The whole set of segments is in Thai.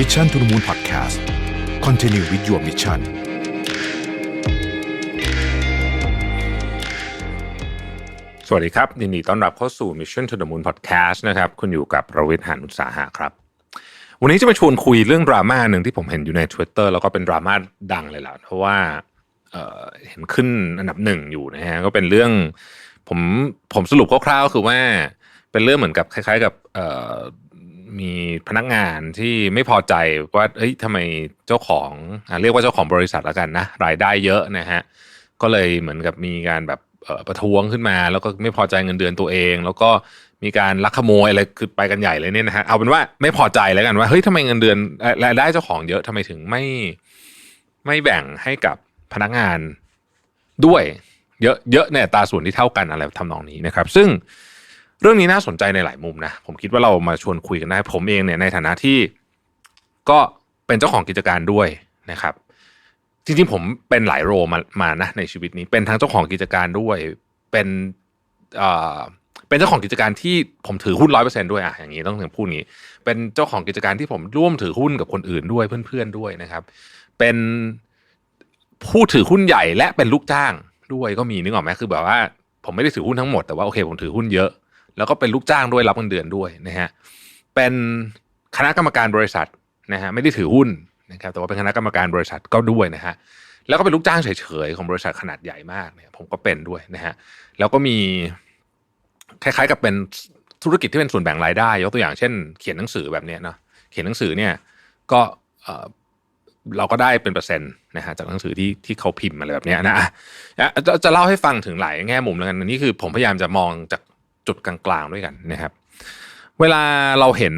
Mission to the Moon Podcast Continue with your mission สวัสดีครับยินดีต้อนรับเข้าสู่ Mission to the Moon Podcast นะครับ คุณอยู่กับประวิทย์หานุสาหะครับ วันนี้จะมาชวนคุยเรื่องดราม่าหนึ่งที่ผมเห็นอยู่ใน Twitter แล้วก็เป็นดราม่าดังเลยล่ะเพราะว่าเเห็นขึ้นอันดับหนึ่งอยู่นะฮะก็เป็นเรื่องผมผมสรุปคร่าวๆคือว่าเป็นเรื่องเหมือนกับคล้าย ๆ กับเมีพนักงานที่ไม่พอใจว่าเอ้ยทำไมเจ้าของอเรียกว่าเจ้าของบริษัทแล้วกันนะรายได้เยอะนะฮะก็เลยเหมือนกับมีการแบบประท้วงขึ้นมา แล้วก็ไม่พอใจเงินเดือนตัวเอง แล้วก็มีการลักขโมยอะไรคือไปกันใหญ่เลยเนี่ยนะฮะเอาเป็นว่าไม่พอใจแล้วกันว่าเฮ้ยทำไมเงินเดือนรายได้เจ้าของเยอะทำไมถึงไม่ไม่แบ่งให้กับพนักงานด้วย เยอะเยอะในตาส่วนที่เท่ากันอะไรทำนองนี้นะครับ ซึ่ง เรื่องนี้น่าสนใจในหลายมุมนะ ผมคิดว่าเรามาชวนคุยกันได้ ผมเองเนี่ยในฐานะที่ก็เป็นเจ้าของกิจการด้วยนะครับ จริงๆผมเป็นหลายโรมามานะในชีวิตนี้ เป็นทั้งเจ้าของกิจการด้วย เป็นเอ่อเป็นเจ้าของกิจการที่ผมถือหุ้นร้อยเปอร์เซ็นด้วยอะอย่างนี้ต้องถึงพูดงนี้ เป็นเจ้าของกิจการที่ผมร่วมถือหุ้นกับคนอื่นด้วยเพื่อนๆด้วยนะครับ เป็นผู้ถือหุ้นใหญ่และเป็นลูกจ้างด้วยก็มีนึกออกไหมคือแบบว่า ผมไม่ได้ถือหุ้นทั้งหมดแต่ว่าโอเคผมถือหุ้นเยอะ แล้วก็เป็นลูกจ้างด้วยรับเงินเดือนด้วยนะฮะเป็นคณะกรรมการบริษัทนะฮะไม่ได้ถือหุ้นนะครับแต่ว่าเป็นคณะกรรมการบริษัทก็ด้วยนะฮะแล้วก็เป็นลูกจ้างเฉยๆของบริษัทขนาดใหญ่มากเนี่ยผมก็เป็นด้วยนะฮะแล้วก็มีคล้ายๆกับเป็นธุรกิจที่เป็นส่วนแบ่งรายได้ ยกตัวอย่างเช่น เขียนหนังสือแบบเนี้ยเนาะเขียนหนังสือเนี่ยก็เอ่อเราก็ได้เป็นเปอร์เซ็นต์นะฮะจากหนังสือที่ที่เขาพิมพ์อะไรแบบเนี้ยนะอะจะจะเล่าให้ฟังถึงหลายแง่มุมแล้วกันนนี้คือผมพยายามจะมองจาก จุดกลางๆด้วยกันนะครับ เวลาเราเห็น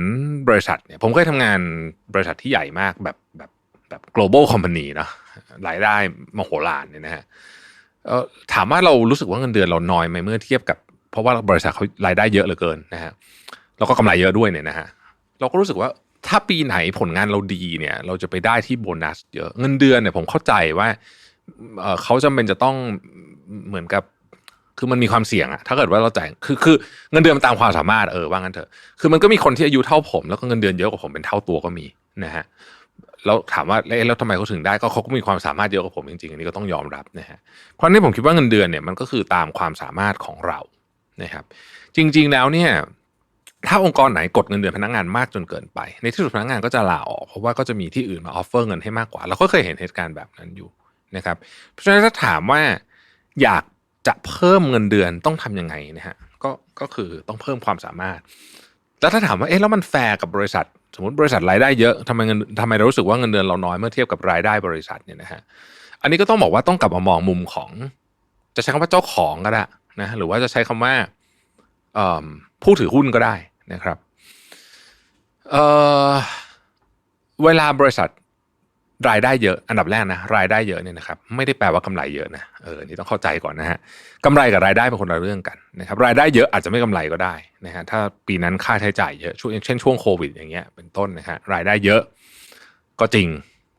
บริษัทเนี่ยผมเคยทำงานบริษัทที่ใหญ่มากแบบแบบแบบ global company เนอะรายได้มโหฬารเนี่ยนะฮะถามว่าเรารู้สึกว่าเงินเดือนเราน้อยไหมเมื่อเทียบกับ เพราะว่าบริษัทเขารายได้เยอะเหลือเกินนะฮะแล้วก็กำไรเยอะด้วยเนี่ยนะฮะเราก็รู้สึกว่าถ้าปีไหนผลงานเราดีเนี่ย เราจะไปได้ที่โบนัสเยอะเงินเดือนเนี่ยผมเข้าใจว่าเอ่อเขาจำเป็นจะต้องเหมือนกับ คือมันมีความเสี่ยงอะถ้าเกิดว่าเราจ่ายคือคือเงินเดือนมันตามความสามารถเออว่างั้นเถอะคือมันก็มีคนที่อายุเท่าผม แล้วก็เงินเดือนเยอะกว่าผมเป็นเท่าตัวก็มีนะฮะแล้วถามว่าแล้วทำไมเขาถึงได้ก็เขาก็มีความสามารถเยอะกว่าผมจริงๆอันนี้ก็ต้องยอมรับนะฮะเพราะนี้ผมคิดว่าเงินเดือนเนี่ยมันก็คือตามความสามารถของเรานะครับ จริง ๆแล้วเนี่ย ถ้าองค์กรไหนกดเงินเดือนพนักงานมากจนเกินไป ในที่สุดพนักงานก็จะลาออกเพราะว่าก็จะมีที่อื่นมาออฟเฟอร์เงินให้มากกว่าเราก็เคยเห็นเหตุการณ์แบบนั้นอยู่นะครับ เพราะฉะนั้นถ้าถามว่าอยาก จะเพิ่มเงินเดือนต้องทำยังไงนะฮะก็ก็คือต้องเพิ่มความสามารถ แล้วถ้าถามว่าเอ๊ะแล้วมันแฟร์กับบริษัท สมมติบริษัทรายได้เยอะทำไมเงินทำไมเรารู้สึกว่าเงินเดือนเราน้อยเมื่อเทียบกับรายได้บริษัทเนี่ยนะฮะอันนี้ก็ต้องบอกว่าต้องกลับมามองมุมของ จะใช้คำว่าเจ้าของก็ได้นะหรือว่าจะใช้คำว่าผู้ถือหุ้นก็ได้นะครับเเวลาบริษัท รายได้เยอะอันดับแรกนะรายได้เยอะเนี่ยนะครับไม่ได้แปลว่ากำไรเยอะนะเออนี่ต้องเข้าใจก่อนนะฮะกำไรกับรายได้เป็นคนละเรื่องกันนะครับรายได้เยอะอาจจะไม่กำไรก็ได้นะฮะถ้าปีนั้นค่าใช้จ่ายเยอะช่วงเช่นช่วงโควิดอย่างเงี้ยเป็นต้นนะฮะรายได้เยอะก็จริง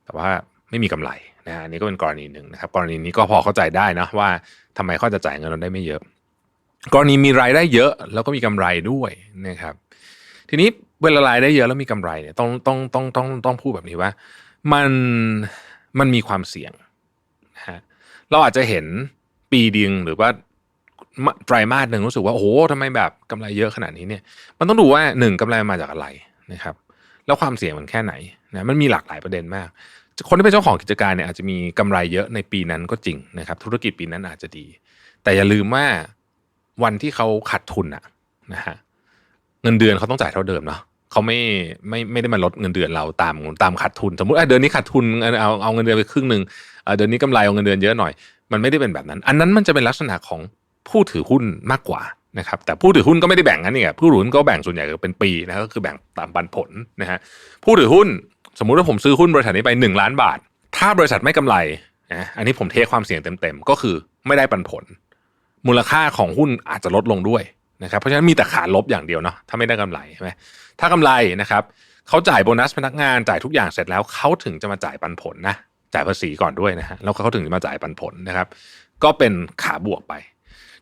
แต่ว่าไม่มีกำไรนะฮะนนี้ก็เป็นกรณีหนึ่งนะครับกรณีนี้ก็พอเข้าใจได้นะว่าทำไมเขาจะจ่ายเงินเราได้ไม่เยอะ กรณีมีรายได้เยอะแล้วก็มีกำไรด้วยนะครับ ทีนี้เวลารายได้เยอะแล้วมีกำไรเนี่ยต้องต้องต้องต้องต้องพูดแบบนี้ว่า มันมันมีความเสี่ยงนะฮะเราอาจจะเห็นปีเดียงหรือว่าไตรมาสหนึ่งรู้สึกว่าโอ้โหทำไมแบบกำไรเยอะขนาดนี้เนี่ย มันต้องดูว่าหนึ่งกำไรมาจากอะไรนะครับ แล้วความเสี่ยงมันแค่ไหนนะมันมีหลากหลายประเด็นมากคนที่เป็นเจ้าของกิจการเนี่ยอาจจะมีกำไรเยอะในปีนั้นก็จริงนะครับ ธุรกิจปีนั้นอาจจะดี แต่อย่าลืมว่าวันที่เขาขาดทุนอะนะฮะเงินเดือนเขาต้องจ่ายเท่าเดิมเนาะ เขาไม่ไม่ไม่ได้มาลดเงินเดือนเราตามตามขาดทุน สมมติเดือนนี้ขาดทุนเอาเอาเงินเดือนไปครึ่งหนึ่งเดือนนี้กำไรเอาเงินเดือนเยอะหน่อย มันไม่ได้เป็นแบบนั้น อันนั้นมันจะเป็นลักษณะของผู้ถือหุ้นมากกว่านะครับแต่ผู้ถือหุ้นก็ไม่ได้แบ่งกันนี่ไงผู้ถือหุ้นก็แบ่งส่วนใหญ่ก็เป็นปีนะก็คือแบ่งตามปันผลนะฮะผู้ถือหุ้นสมมุติว่าผมซื้อหุ้นบริษัทนี้ไปหนึ่งล้านบาท ถ้าบริษัทไม่กำไรนะอันนี้ผมเทความเสี่ยงเต็มๆก็คือไม่ได้ปันผล มูลค่าของหุ้นอาจจะลดลงด้วย นะครับเพราะฉะนั้นมีแต่ขาลบอย่างเดียวเนาะถ้าไม่ได้กำไรใช่ไหมถ้ากำไรนะครับเขาจ่ายโบนัสพนักงานจ่ายทุกอย่างเสร็จแล้วเขาถึงจะมาจ่ายปันผลนะจ่ายภาษีก่อนด้วยนะฮะแล้วเขาถึงจะมาจ่ายปันผลนะครับ ก็เป็นขาบวกไป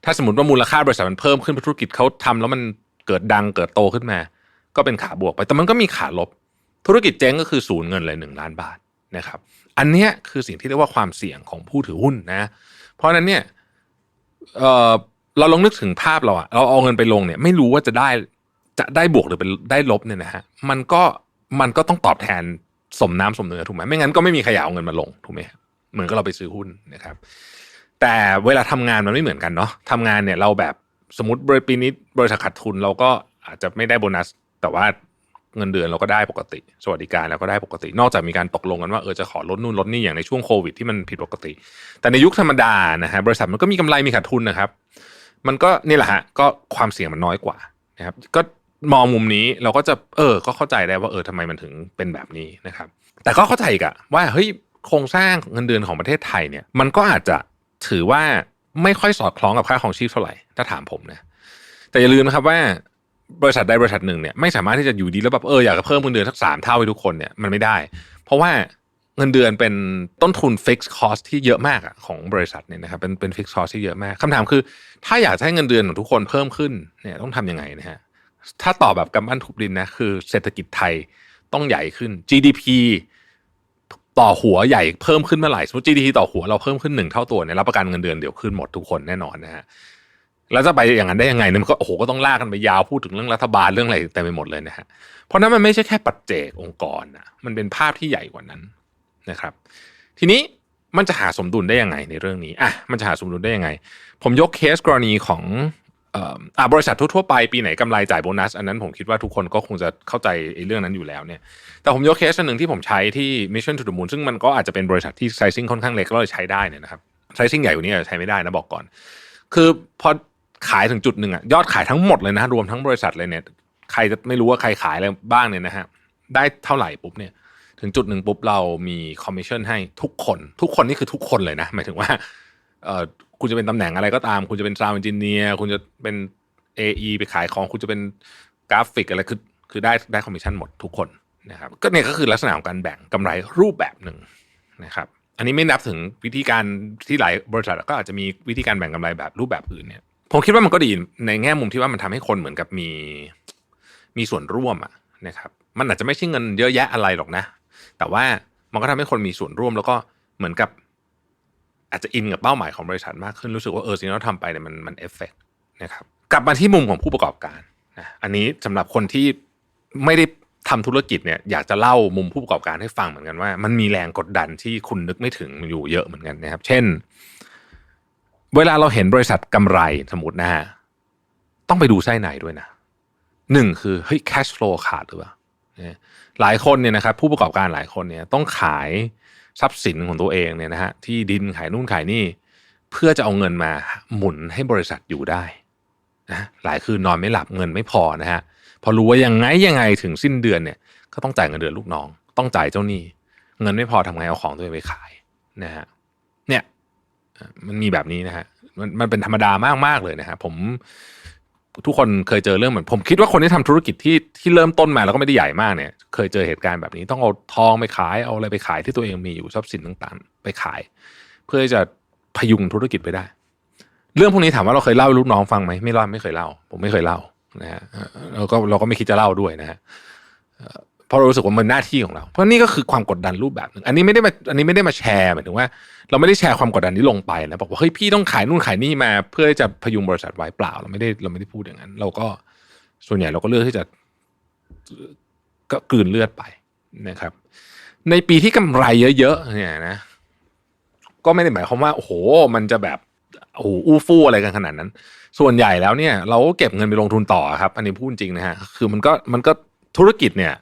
ถ้าสมมติว่ามูลค่าบริษัทมันเพิ่มขึ้นธุรกิจเขาทำแล้วมันเกิดดังเกิดโตขึ้นมา ก็เป็นขาบวกไป แต่มันก็มีขาลบ ธุรกิจเจ๊งก็คือศูนย์เงินเลยหนึ่งล้านบาทนะครับ อันนี้คือสิ่งที่เรียกว่าความเสี่ยงของผู้ถือหุ้นนะ เพราะฉะนั้นเนี่ย เราลองนึกถึงภาพเราอะเราเอาเงินไปลงเนี่ย ไม่รู้ว่าจะได้จะได้บวกหรือเป็นได้ลบเนี่ยนะฮะมันก็มันก็ต้องตอบแทนสมน้ำสมเนื้อถูกไหมไม่งั้นก็ไม่มีใครอยาเอาเงินมาลงถูกไหมเหมือนก็เราไปซื้อหุ้นนะครับ แต่เวลาทำงานมันไม่เหมือนกันเนาะทำงานเนี่ยเราแบบสมมติบริปีนี้บริษัทขาดทุนเราก็อาจจะไม่ได้โบนัส แต่ว่าเงินเดือนเราก็ได้ปกติ สวัสดิการเราก็ได้ปกติ นอกจากมีการตกลงกันว่าเออจะขอลดนู่นลดนี่อย่างในช่วงโควิดที่มันผิดปกติ แต่ในยุคธรรมดานะฮะบริษัทมันก็มีกำไรมีขาดทุนนะครับ มันก็นี่แหละฮะก็ความเสี่ยงมันน้อยกว่านะครับก็มองมุมนี้เราก็จะเออ ก็เข้าใจได้ว่าเออทำไมมันถึงเป็นแบบนี้นะครับ แต่ก็เข้าใจอีกอะว่าเฮ้ยโครงสร้างเงินเดือนของประเทศไทยเนี่ย มันก็อาจจะถือว่าไม่ค่อยสอดคล้องกับค่าของชีพเท่าไหร่ถ้าถามผมนะแต่อย่าลืมนะครับว่าบริษัทใดบริษัทหนึ่งเนี่ยไม่สามารถที่จะอยู่ดีแล้วแบบเอออยากจะเพิ่มเงินเดือนสักสามเท่าให้ทุกคนเนี่ยมันไม่ได้ เพราะว่า เงินเดือนเป็นต้นทุนฟิกซ์คอสที่เยอะมากอะของบริษัทเนี่ยนะครับเป็นเป็นฟิกซ์คอสที่เยอะมากคำถามคือ ถ้าอยากให้เงินเดือนของทุกคนเพิ่มขึ้นเนี่ยต้องทำยังไงนะฮะถ้าตอบแบบกำปั้นทุบดินนะคือเศรษฐกิจไทยต้องใหญ่ขึ้น GDP ต่อหัวใหญ่เพิ่มขึ้นเมื่อไหร่สมมติ GDP ต่อหัวเราเพิ่มขึ้นหนึ่งเท่าตัวเนี่ยรับประกันเงินเดือนเดี๋ยวขึ้นหมดทุกคนแน่นอนนะฮะแล้วจะไปอย่างนั้นได้ยังไงเนี่ยมันก็โอ้โหก็ต้องลากกันไปยาวพูดถึงเรื่องรัฐบาลเรื่องอะไรเต็มไปหมดเลยนะฮะเพราะนั้นมันไม่ใช่แค่ปัจเจกองค์กรนะมันเป็นภาพที่ใหญ่กว่านั้น นะครับ ทีนี้มันจะหาสมดุลได้ยังไงในเรื่องนี้อะมันจะหาสมดุลได้ยังไง ผมยกเคสกรณีของอ่าบริษัททั่วๆไปปีไหนกำไรจ่ายโบนัส อันนั้นผมคิดว่าทุกคนก็คงจะเข้าใจเรื่องนั้นอยู่แล้วเนี่ยแต่ผมยกเคสหนึ่งที่ผมใช้ที่ Mission to the Moon ซึ่งมันก็อาจจะเป็นบริษัทที่ไซซิ่งค่อนข้างเล็กก็เลยใช้ได้เนี่ยนะครับไซซิ่งใหญ่กว่านี้ใช้ไม่ได้นะบอกก่อน คือพอขายถึงจุดหนึ่งอะยอดขายทั้งหมดเลยนะรวมทั้งบริษัทเลยเนี่ยใครจะไม่รู้ว่าใครขายอะไรบ้างเนี่ยนะฮะได้เท่าไหร่ปุ๊บเนี่ย ถึงจุดหนึ่งปุ๊บเรามีคอมมิชชั่นให้ทุกคน ทุกคนนี่คือทุกคนเลยนะ หมายถึงว่าเออคุณจะเป็นตำแหน่งอะไรก็ตาม คุณจะเป็นซาวด์เอนจิเนียร์คุณจะเป็น AE ไปขายของคุณจะเป็นกราฟิกอะไรคือคือได้ได้คอมมิชชั่นหมดทุกคนนะครับก็เนี่ยก็คือลักษณะของการแบ่งกำไรรูปแบบหนึ่งนะครับอันนี้ไม่นับถึงวิธีการที่หลายบริษัทก็อาจจะมีวิธีการแบ่งกำไรแบบรูปแบบอื่นเนี่ยผมคิดว่ามันก็ดีในแง่มุมที่ว่ามันทำให้คนเหมือนกับมีมีส่วนร่วมอะนะครับมันอาจจะไม่ใช่เงินเยอะแยะอะไรหรอกนะ แต่ว่ามันก็ทำให้คนมีส่วนร่วม แล้วก็เหมือนกับ อาจจะอินกับเป้าหมายของบริษัทมากขึ้นรู้สึกว่าเออสิ่งที่เราทำไปเนี่ยมันมันเอฟเฟกนะครับกลับมาที่มุมของผู้ประกอบการนะอันนี้สำหรับคนที่ไม่ได้ทำธุรกิจเนี่ยอยากจะเล่ามุมผู้ประกอบการให้ฟังเหมือนกันว่า มันมีแรงกดดันที่คุณนึกไม่ถึงอยู่เยอะเหมือนกันนะครับ เช่น เวลาเราเห็นบริษัทกำไรสมมตินะฮะต้องไปดูไส้ในด้วยนะหนึ่งคือเฮ้ย cash flow ขาดหรือเปล่า หลายคนเนี่ยนะครับผู้ประกอบการหลายคนเนี่ยต้องขายทรัพย์สินของตัวเองเนี่ยนะฮะที่ดินขายนู่นขายนี่ เพื่อจะเอาเงินมาหมุนให้บริษัทอยู่ได้นะหลายคืนนอนไม่หลับเงินไม่พอนะฮะพอรู้ว่ายังไงยังไงถึงสิ้นเดือนเนี่ย ก็ต้องจ่ายเงินเดือนลูกน้อง ต้องจ่ายเจ้าหนี้ เงินไม่พอทำไงเอาของตัวเองไปขายนะฮะเนี่ยมันมีแบบนี้นะฮะมันมันเป็นธรรมดามากมากเลยนะฮะผม ทุกคนเคยเจอเรื่องเหมือนผมคิดว่าคนที่ทำธุรกิจที่ที่เริ่มต้นมาแล้วก็ไม่ได้ใหญ่มากเนี่ย เคยเจอเหตุการณ์แบบนี้ต้องเอาทองไปขายเอาอะไรไปขายที่ตัวเองมีอยู่ทรัพย์สินต่างๆ ไปขาย เพื่อจะพยุงธุรกิจไปได้ เรื่องพวกนี้ถามว่าเราเคยเล่าลูกน้องฟังไหมไม่เล่าไม่เคยเล่า ผมไม่เคยเล่านะฮะเราก็เราก็ไม่คิดจะเล่าด้วยนะฮะ ราะเรารู้สึกว่ามันหน้าที่ของเรา เพราะนี่ก็คือความกดดันรูปแบบหนึ่งอันนี้ไม่ได้มาอันนี้ไม่ได้มาแชร์หมายถึงว่า เราไม่ได้แชร์ความกดดันนี้ลงไปนะบอกว่าเฮ้ยพี่ต้องขายนู่นขายนี่มา เพื่อจะพยุงบริษัทไว้เปล่า เราไม่ได้เราไม่ได้พูดอย่างนั้น เราก็ส่วนใหญ่เราก็เลือกที่จะก็กลืนเลือดไปนะครับ ในปีที่กำไรเยอะๆเนี่ยนะ ก็ไม่ได้หมายความว่าโอ้โหมันจะแบบโอ้โหอู้ฟู่อะไรกันขนาดนั้น ส่วนใหญ่แล้วเนี่ย เราก็เก็บเงินไปลงทุนต่อครับ อันนี้พูดจริงนะฮะคือมันก็มันก็ธุรกิจเนี่ย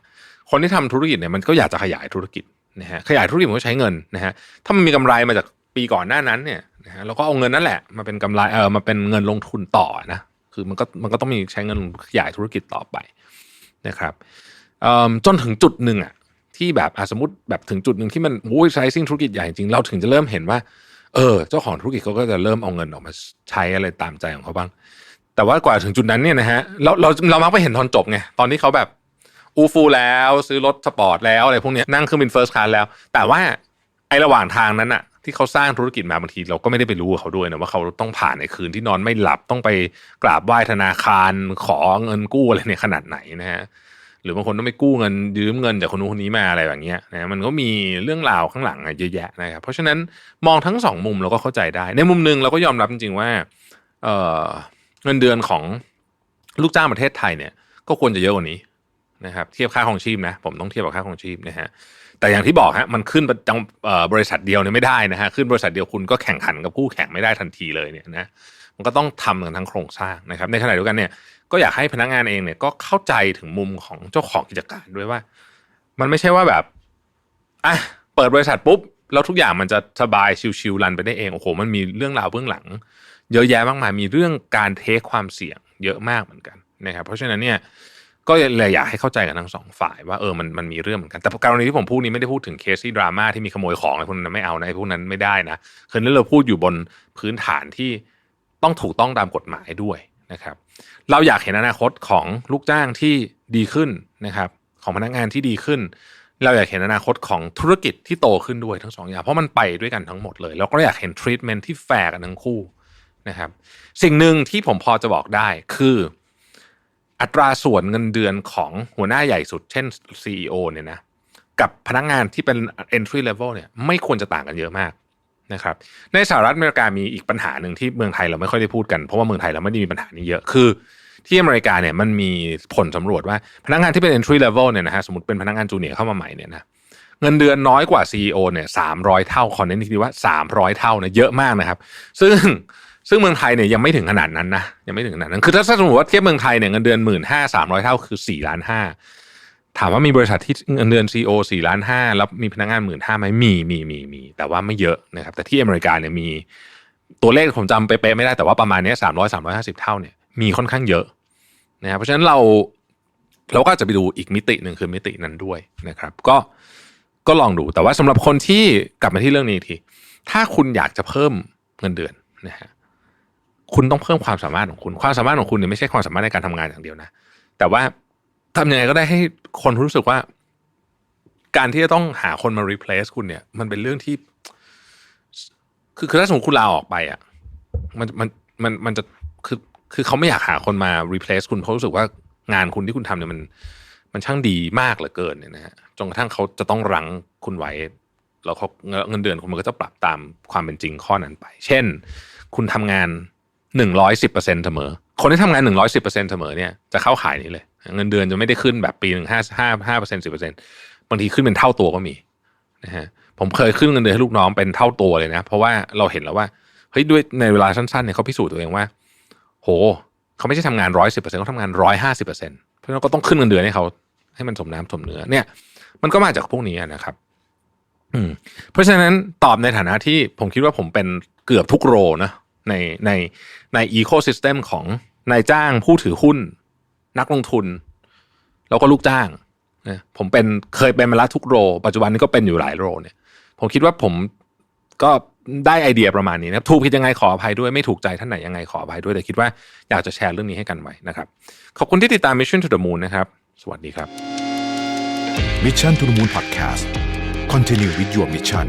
คนที่ทำธุรกิจเนี่ยมันก็อยากจะขยายธุรกิจนะฮะขยายธุรกิจมันก็ใช้เงินนะฮะถ้ามันมีกำไรมาจากปีก่อนหน้านั้นเนี่ยนะฮะเราก็เอาเงินนั่นแหละมาเป็นกำไรเออมาเป็นเงินลงทุนต่อนะคือมันก็มันก็ต้องมีใช้เงินขยายธุรกิจต่อไปนะครับจนถึงจุดหนึ่งอะที่แบบสมมติแบบถึงจุดหนึ่งที่มันโอ้ยไซซิ่งธุรกิจใหญ่จริงเราถึงจะเริ่มเห็นว่า เออ เจ้าของธุรกิจเขาก็จะเริ่มเอาเงินออกมาใช้อะไรตามใจของเขาบ้าง แต่ว่ากว่าถึงจุดนั้นเนี่ยนะฮะเราเราเรามักไปเห็นตอนจบไงตอนที่เขาแบบ อูฟูแล้วซื้อรถสปอร์ตแล้วอะไรพวกนี้นั่งเครื่องบินเฟิร์สคลาสแล้ว แต่ว่าไอ้ระหว่างทางนั้นอะที่เขาสร้างธุรกิจมาบางทีเราก็ไม่ได้ไปรู้เขาด้วยนะว่าเขาต้องผ่านในคืนที่นอนไม่หลับต้องไปกราบไหว้ธนาคารขอเงินกู้อะไรเนี่ยขนาดไหนนะฮะหรือบางคนต้องไปกู้เงินยืมเงินจากคนนู้นคนนี้มาอะไรแบบนี้นะมันก็มีเรื่องราวข้างหลังอะเยอะแยะนะครับเพราะฉะนั้นมองทั้งสองมุมเราก็เข้าใจได้ ในมุมหนึ่งเราก็ยอมรับจริงๆว่าเเงินเดือนของลูกจ้างประเทศไทยเนี่ย ก็ควรจะเยอะกว่านี้ นะครับเทียบค่าของชีพนะผมต้องเทียบกับค่าของชีพนะฮะแต่อย่างที่บอกฮะมันขึ้นประจำเอ่อบริษัทเดียวเนี่ยไม่ได้นะฮะขึ้นบริษัทเดียวคุณก็แข่งขันกับคู่แข่งไม่ได้ทันทีเลยเนี่ยนะมันก็ต้องทำกันทั้งโครงสร้างนะครับ ในขณะเดียวกันเนี่ยก็อยากให้พนักงานเองเนี่ยก็เข้าใจถึงมุมของเจ้าของกิจการด้วยว่า มันไม่ใช่ว่าแบบอะเปิดบริษัทปุ๊บแล้วทุกอย่างมันจะสบายชิวๆรันไปได้เองโอ้โหมันมีเรื่องราวเบื้องหลัง เยอะแยะมากมายมีเรื่องการเทคความเสี่ยงเยอะมากเหมือนกันนะครับ เพราะฉะนั้นเนี่ย ก็เลยอยากให้เข้าใจกันทั้งสองฝ่ายว่าเออมันมันมีเรื่องเหมือนกันแต่กรณีที่ผมพูดนี้ไม่ได้พูดถึงเคสที่ดราม่าที่มีขโมยของอะไรพวกนั้นไม่เอานะไอ้พวกนั้นไม่ได้นะคือเราพูดอยู่บนพื้นฐานที่ต้องถูกต้องตามกฎหมายด้วยนะครับ เราอยากเห็นอนาคตของลูกจ้างที่ดีขึ้นนะครับ ของพนักงานที่ดีขึ้น เราอยากเห็นอนาคตของธุรกิจที่โตขึ้นด้วยทั้งสองอย่างเพราะมันไปด้วยกันทั้งหมดเลยแล้วก็อยากเห็นทรีทเมนที่แฟร์กันทั้งคู่นะครับ สิ่งหนึ่งที่ผมพอจะบอกได้คือ อัตราส่วนเงินเดือนของหัวหน้าใหญ่สุด เช่น CEO เนี่ยนะกับพนักงานที่เป็น entry level เนี่ยไม่ควรจะต่างกันเยอะมากนะครับในสหรัฐอเมริกามีอีกปัญหาหนึ่งที่เมืองไทยเราไม่ค่อยได้พูดกันเพราะว่าเมืองไทยเราไม่ได้มีปัญหานี้เยอะคือ ที่อเมริกาเนี่ยมันมีผลสำรวจว่าพนักงานที่เป็น entry level เนี่ยนะฮะสมมติเป็นพนักงานจูเนียร์เข้ามาใหม่เนี่ยนะเงินเดือนน้อยกว่า CEO เนี่ยสามร้อยเท่าขอเน้นทีว่าสามร้อยเท่านะเยอะมากนะครับ ซึ่ง ซึ่งเมืองไทยเนี่ยยังไม่ถึงขนาดนั้นนะยังไม่ถึงขนาดนั้นคือถ้าสมมติว่าเทียบเมืองไทยเนี่ยเงินเดือนหมื่นห้าสามร้อยเท่าคือสี่ล้านห้าถามว่ามีบริษัทที่เงินเดือน CEO สี่ล้านห้าแล้วมีพนักงานหมื่นห้าไหมมีมีมีมีแต่ว่าไม่เยอะนะครับแต่ที่อเมริกาเนี่ยมีตัวเลขผมจำเป๊ะๆไม่ได้แต่ว่าประมาณนี้สามร้อยสามร้อยห้าสิบเท่าเนี่ยมีค่อนข้างเยอะนะครับเพราะฉะนั้นเราเราก็จะไปดูอีกมิติหนึ่งคือมิตินั้นด้วยนะครับ ก็ก็ลองดูแต่ว่าสำหรับคนที่กลับมาที่เรื่องนี้ทีถ้าคุณอยากจะเพิ่มเงินเดือนนะฮะ คุณต้องเพิ่มความสามารถของคุณ ความสามารถของคุณเนี่ยไม่ใช่ความสามารถในการทำงานอย่างเดียวนะ แต่ว่าทำยังไงก็ได้ให้คนรู้สึกว่า การที่จะต้องหาคนมา replace คุณเนี่ย มันเป็นเรื่องที่ คือคือถ้าสมมติคุณลาออกไปอะ มันมันมันมันจะคือคือเขาไม่อยากหาคนมา replace คุณเพราะรู้สึกว่างานคุณที่คุณทำเนี่ยมัน มันช่างดีมากเหลือเกินเนี่ยนะฮะจนกระทั่งเขาจะต้องรั้งคุณไว้แล้วเขาเงินเดือนคุณมันก็จะปรับตามความเป็นจริงข้อนั้นไป เช่น คุณทำงาน หนึ่งร้อยสิบเปอร์เซ็นเสมอ คนที่ทำงานหนึ่งร้อยสิบเปอร์เซ็นเสมอเนี่ยจะเข้าขายนี้เลย เงินเดือนจะไม่ได้ขึ้นแบบปีหนึ่งห้าห้าห้าเปอร์เซ็นสิบเปอร์เซ็นบางทีขึ้นเป็นเท่าตัวก็มีนะฮะผมเคยขึ้นเงินเดือนให้ลูกน้องเป็นเท่าตัวเลยนะ เพราะว่าเราเห็นแล้วว่าเฮ้ยด้วยในเวลาสั้นๆเนี่ยเขาพิสูจน์ตัวเองว่า โหเขาไม่ใช่ทำงานร้อยสิบเปอร์เซ็นต์เขาทำงานร้อยห้าสิบเปอร์เซ็นต์เพราะฉะนั้นก็ต้องขึ้นเงินเดือนให้เขาให้มันสมน้ำสมเนื้อเนี่ย มันก็มาจากพวกนี้นะครับ อืม เพราะฉะนั้นตอบในฐานะที่ผมคิดว่าผมเป็นเกือบทุกโรนะ ในในในอีโคซิสเต็มของนายจ้างผู้ถือหุ้น นักลงทุน แล้วก็ลูกจ้างนะผมเป็นเคยเป็นมาแล้วทุกโร ปัจจุบันนี้ก็เป็นอยู่หลายโรเนี่ยผมคิดว่าผมก็ได้ไอเดียประมาณนี้นะครับถูกผิดยังไงขออภัยด้วยไม่ถูกใจท่านไหนยังไงขออภัยด้วยแต่คิดว่าอยากจะแชร์เรื่องนี้ให้กันไว้นะครับ ขอบคุณที่ติดตาม Mission to the Moon นะครับ สวัสดีครับ Mission to the Moon Podcast Continue with your mission